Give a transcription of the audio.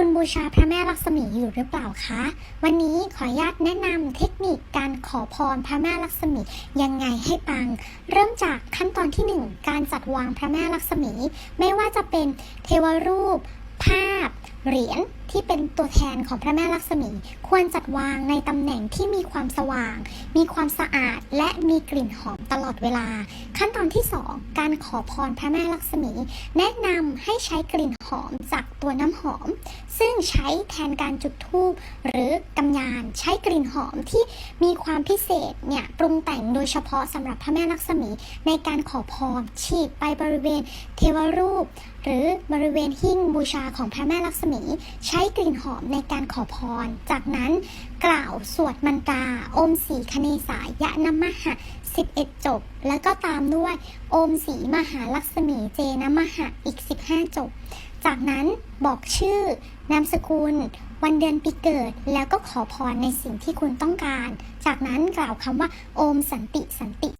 คุณบูชาพระแม่ลักษมีอยู่หรือเปล่าคะ วันนี้ขออนุญาตแนะนำเทคนิคการขอพรพระแม่ลักษมียังไงให้ปัง เริ่มจากขั้นตอนที่หนึ่งการจัดวางพระแม่ลักษมี ไม่ว่าจะเป็นเทวรูป ภาพ เหรียญที่เป็นตัวแทนของพระแม่ลักษมี ควรจัดวางในตำแหน่งที่มีความสว่าง มีความสะอาด และมีกลิ่นหอมตลอดเวลา ขั้นตอนที่ 2 การขอพรพระแม่ลักษมี แนะนำให้ใช้กลิ่นหอมจากตัวน้ำหอม ซึ่งใช้แทนการจุดธูปหรือกำยานใช้กลิ่นหอมที่มีความพิเศษเนี่ยปรุงแต่งโดยเฉพาะสำหรับพระแม่ลักษมีในการขอพรฉีดไปบริเวณเทวรูป หรือบริเวณหิ้งบูชาของพระแม่ลักษมี ใช้กลิ่นหอมในการขอพร จากนั้นกล่าวสวดมันตราอมสีคเนสายะนมหะ11 จบ แล้วก็ตามด้วย อมสีมหาลักษมีเจนมหะอีก 15 จบ จากนั้นบอกชื่อนามสกุล วันเดือนปีเกิด แล้วก็ขอพรในสิ่งที่คุณต้องการ จากนั้นกล่าวคำว่า โอมสันติสันติ